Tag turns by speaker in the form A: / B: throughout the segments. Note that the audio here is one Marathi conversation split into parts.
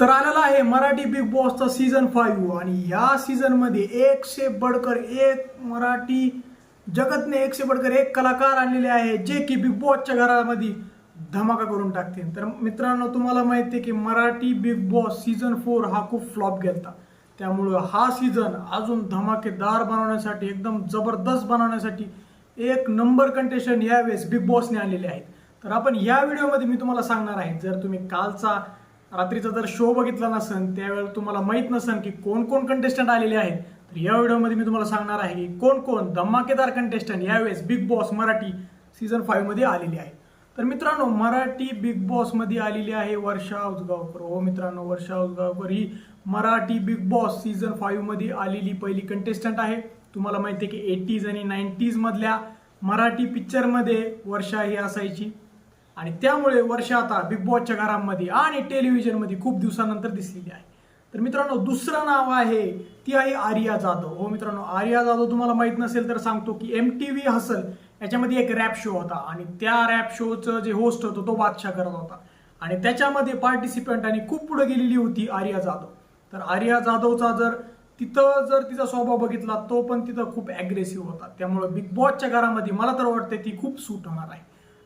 A: तर आलेला आहे मराठी बिग बॉसचा सीझन फाईव्ह आणि ह्या सीझनमध्ये एकशे बडकर एक मराठी जगतने एकशे बडकर एक कलाकार आणलेले आहे जे की बिग बॉसच्या घरामध्ये धमाका करून टाकते. तर मित्रांनो तुम्हाला माहिती आहे की Marathi big boss season four हा खूप फ्लॉप गेलता. त्यामुळं हा सीझन अजून धमाकेदार बनवण्यासाठी एकदम जबरदस्त बनवण्यासाठी एक नंबर कंटेशन यावेळेस बिग बॉसने आणलेले आहेत. तर आपण या व्हिडिओमध्ये मी तुम्हाला सांगणार आहे जर तुम्ही कालचा रात्रीचा जर शो बघितला नसेल त्यावेळेला तुम्हाला माहीत नसेल की कोण कोण कंटेस्टंट आलेले आहेत. तर या व्हिडिओमध्ये मी तुम्हाला सांगणार आहे की कोण कोण धमाकेदार कंटेस्टंट यावेळेस बिग बॉस मराठी सीझन फाईव्हमध्ये आलेले आहे तर मित्रांनो मराठी बिग बॉसमध्ये आलेली आहे वर्षा उजगावकर हो मित्रांनो वर्षा उजगावकर ही मराठी बिग बॉस सीझन फाईव्हमध्ये आलेली पहिली कंटेस्टंट आहे. तुम्हाला माहिती आहे की एटीज आणि नाईन्टीजमधल्या मराठी पिक्चरमध्ये वर्षा ही असायची. आणि त्यामुळे वर्षा आता बिग बॉसच्या घरामध्ये आणि टेलिव्हिजनमध्ये खूप दिवसानंतर दिसलेली आहे. तर मित्रांनो दुसरं नाव आहे ती आहे आर्या जाधव. हो मित्रांनो आर्या जाधव तुम्हाला माहीत नसेल तर सांगतो की एम टी व्ही हसल याच्यामध्ये एक रॅप शो होता आणि त्या रॅप शोचं जे होस्ट होतं तो बादशाह करत होता. आणि त्याच्यामध्ये पार्टिसिपंट आणि खूप पुढे गेलेली होती आर्या जाधव. तर आर्या जाधवचा जर तिथं जर तिचा स्वभाव बघितला तो पण तिथं खूप ॲग्रेसिव्ह होता. त्यामुळे बिग बॉसच्या घरामध्ये मला तर वाटते ती खूप सूट होणार आहे.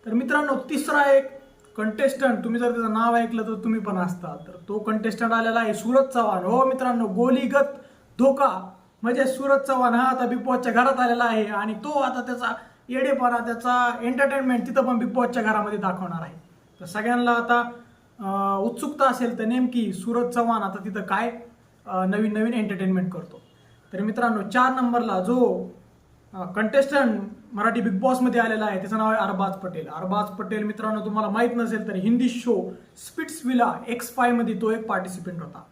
A: तर मित्रांनो तिसरा एक कंटेस्टंट तुम्ही जर त्याचं नाव ऐकलं तर तुम्ही पण असता. तर तो कंटेस्टंट आलेला आहे सूरज चव्हाण. हो मित्रांनो गोलीगत धोका. म्हणजे सूरज चव्हाण हा आता बिग बॉसच्या घरात आलेला आहे आणि तो आता त्याचा येडेपणा त्याचा एंटरटेनमेंट तिथं पण बिग बॉसच्या घरामध्ये दाखवणार आहे. तर सगळ्यांना आता उत्सुकता असेल तर नेमकी सूरज चव्हाण आता तिथं काय नवीन नवीन एंटरटेनमेंट करतो. तर मित्रांनो चार नंबरला जो कंटेस्टंट मराठी बिग बॉसमध्ये आलेला आहे. त्याचं नाव आहे अरबाज पटेल. अरबाज पटेल मित्रांनो तुम्हाला माहीत नसेल तर Hindi show Splitsvilla X फायमध्ये तो एक पार्टिसिपेंट होता.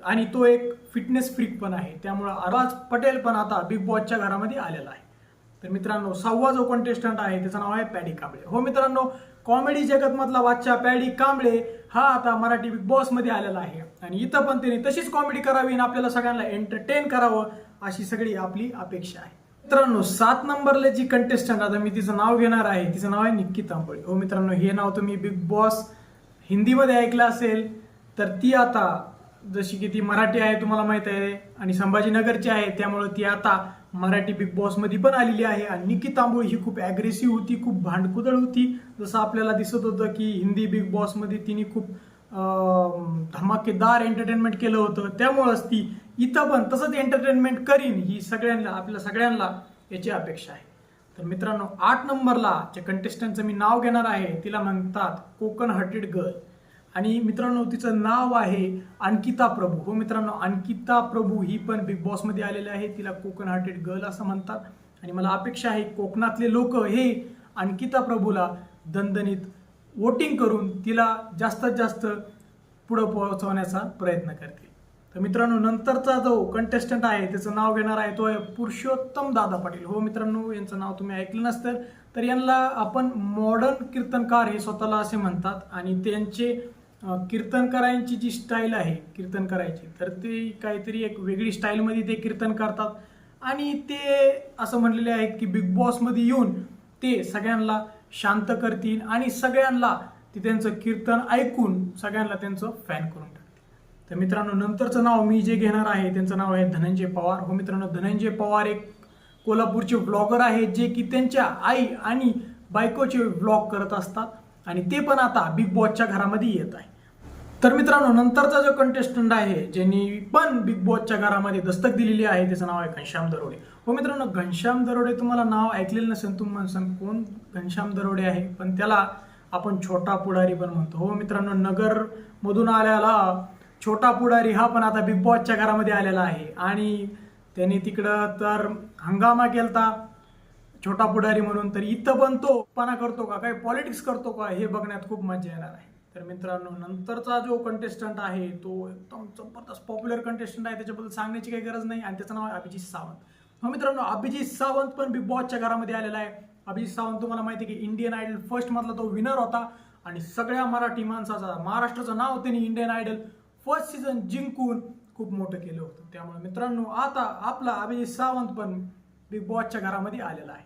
A: आणि तो एक फिटनेस फ्रीक पण आहे. त्यामुळं अरबाज पटेल पण आता बिग बॉसच्या घरामध्ये आलेला आहे. तर मित्रांनो सहावा जो कंटेस्टंट आहे त्याचं नाव आहे पॅडी कांबळे. हो मित्रांनो कॉमेडी जगतमधला वाच्या पॅडी कांबळे हा आता मराठी बिग बॉसमध्ये आलेला आहे. आणि इथं पण त्याने तशीच कॉमेडी करावी आणि आपल्याला सगळ्यांना एंटरटेन करावं अशी सगळी आपली अपेक्षा आहे. मित्रांनो सात नंबरला जी कंटेस्टंट आता मी तिचं नाव घेणार आहे. तिचं नाव आहे निक्की तांबळे हो मित्रांनो हे नाव तुम्ही बिग बॉस हिंदीमध्ये ऐकलं असेल तर ती आता जशी की ती मराठी आहे तुम्हाला माहीत आहे आणि संभाजीनगरची आहे त्यामुळे ती आता मराठी बिग बॉसमध्ये पण आलेली आहे. आणि निकी तांबोळी ही खूप ॲग्रेसिव्ह होती खूप भांडकुदळ होती. जसं आपल्याला दिसत होतं की हिंदी बिग बॉसमध्ये तिने खूप धमाकेदार एंटरटेनमेंट केलं होतं. त्यामुळंच ती इथं पण तसंच एंटरटेनमेंट करीन ही सगळ्यांना आपल्या सगळ्यांना याची अपेक्षा आहे. तर मित्रांनो आठ नंबरला ज्या कंटेस्टंटचं मी नाव घेणार आहे तिला म्हणतात कोकण हार्टेड गर्ल आणि मित्रांनो तिचं नाव आहे अंकिता प्रभू. हो मित्रांनो अंकिता प्रभू ही पण बिग बॉसमध्ये आलेली आहे. तिला कोकण हार्टेड गर्ल असं म्हणतात. आणि मला अपेक्षा आहे कोकणातले लोक हे अंकिता प्रभूला दणदणीत वोटिंग करून तिला जास्तीत जास्त पुढं पोहोचवण्याचा प्रयत्न करतील. तर मित्रांनो नंतरचा जो कंटेस्टंट आहे त्याचं नाव घेणार आहे तो आहे पुरुषोत्तम दादा पाटील. हो मित्रांनो यांचं नाव तुम्ही ऐकलं नसतं तर यांना आपण मॉडर्न कीर्तनकार हे स्वतःला असे म्हणतात आणि त्यांचे कीर्तनकारांची जी स्टाईल आहे कीर्तन करायची तर ते काहीतरी एक वेगळी स्टाईलमध्ये ते कीर्तन करतात. आणि ते असं म्हणलेले आहेत की बिग बॉसमध्ये येऊन ते सगळ्यांना शांत करतील आणि सगळ्यांना ते त्यांचं कीर्तन ऐकून सगळ्यांना त्यांचं फॅन करून तर मित्रांनो नंतरचं नाव मी जे घेणार आहे त्यांचं नाव आहे धनंजय पवार. हो मित्रांनो धनंजय पवार एक कोल्हापूरचे ब्लॉगर आहेत जे की त्यांच्या आई आणि बायकोचे ब्लॉग करत असतात आणि ते पण आता बिग बॉसच्या घरामध्ये येत आहे. तर मित्रांनो नंतरचा जो कंटेस्टंट आहे ज्यांनी पण बिग बॉसच्या घरामध्ये दस्तक दिलेली आहे त्याचं नाव आहे घनश्याम दरोडे. हो मित्रांनो घनश्याम दरोडे तुम्हाला नाव ऐकलेलं नसेल तुम्ही सांग कोण घनश्याम दरोडे आहे? पण त्याला आपण छोटा पुढारी पण म्हणतो. हो मित्रांनो नगरमधून आल्याला छोटा पुढारी हा पण आता बिग बॉसच्या घरामध्ये आलेला आहे. आणि त्यांनी तिकडं तर हंगामा केलता. छोटा पुढारी म्हणून तर इथं पण तो पणा करतो का? काही पॉलिटिक्स करतो का? हे बघण्यात खूप मजा येणार आहे. तर मित्रांनो नंतरचा जो कंटेस्टंट आहे तो एकदम जबरदस्त पॉप्युलर कंटेस्टंट आहे. त्याच्याबद्दल सांगण्याची काही गरज नाही. आणि त्याचं नाव आहे अभिजित सावंत. हो मित्रांनो अभिजित सावंत पण बिग बॉसच्या घरामध्ये आलेला आहे. अभिजित सावंत तुम्हाला माहिती आहे की इंडियन आयडल फर्स्टमधला तो विनर होता. आणि सगळ्या मराठी माणसाचा महाराष्ट्राचं नाव त्यांनी इंडियन आयडल फर्स्ट सीझन जिंकून खूप मोठं केलं होतं. त्यामुळे मित्रांनो आता आपला अभिजित सावंत पण बिग बॉसच्या घरामध्ये आलेला आहे.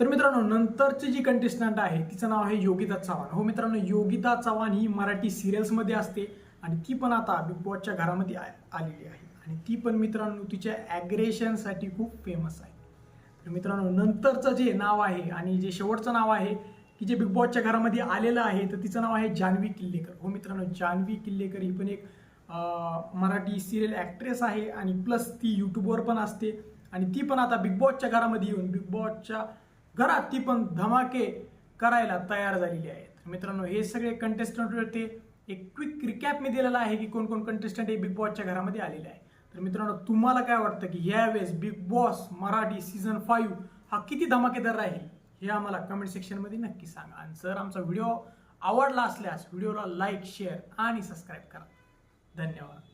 A: तर मित्रांनो नंतरची जी कंटेस्टंट आहे तिचं नाव आहे योगिता चव्हाण. हो मित्रांनो योगिता चव्हाण ही मराठी सिरियल्समध्ये असते आणि ती पण आता बिग बॉसच्या घरामध्ये आ- आलेली आहे. आणि ती पण मित्रांनो तिच्या ॲग्रेशनसाठी खूप फेमस आहे. तर मित्रांनो नंतरचं जे नाव आहे आणि जे शेवटचं नाव आहे की जे बिग बॉसच्या घरामध्ये आलेलं आहे तर तिचं नाव आहे जान्हवी किल्लेकर. हो मित्रांनो जान्हवी किल्लेकर ही पण एक मराठी सिरियल ॲक्ट्रेस आहे आणि प्लस ती यूट्यूबवर पण असते. आणि ती पण आता बिग बॉसच्या घरामध्ये येऊन बिग बॉसच्या घरात ती पण धमाके करायला तयार झालेली आहे मित्रांनो हे सगळे कंटेस्टंट ते एक क्विक रिकॅप मी दिलेला आहे की कोण कोण कंटेस्टंट हे बिग बॉसच्या घरामध्ये आलेले आहे. तर मित्रांनो तुम्हाला काय वाटतं की यावेळेस big boss Marathi season five हा किती धमाकेदार राहील? हे आम्हाला कमेंट सेक्शनमध्ये नक्की सांगा. आणि जर आमचा व्हिडिओ आवडला असल्यास व्हिडिओला लाईक शेअर आणि सबस्क्राईब करा. धन्यवाद.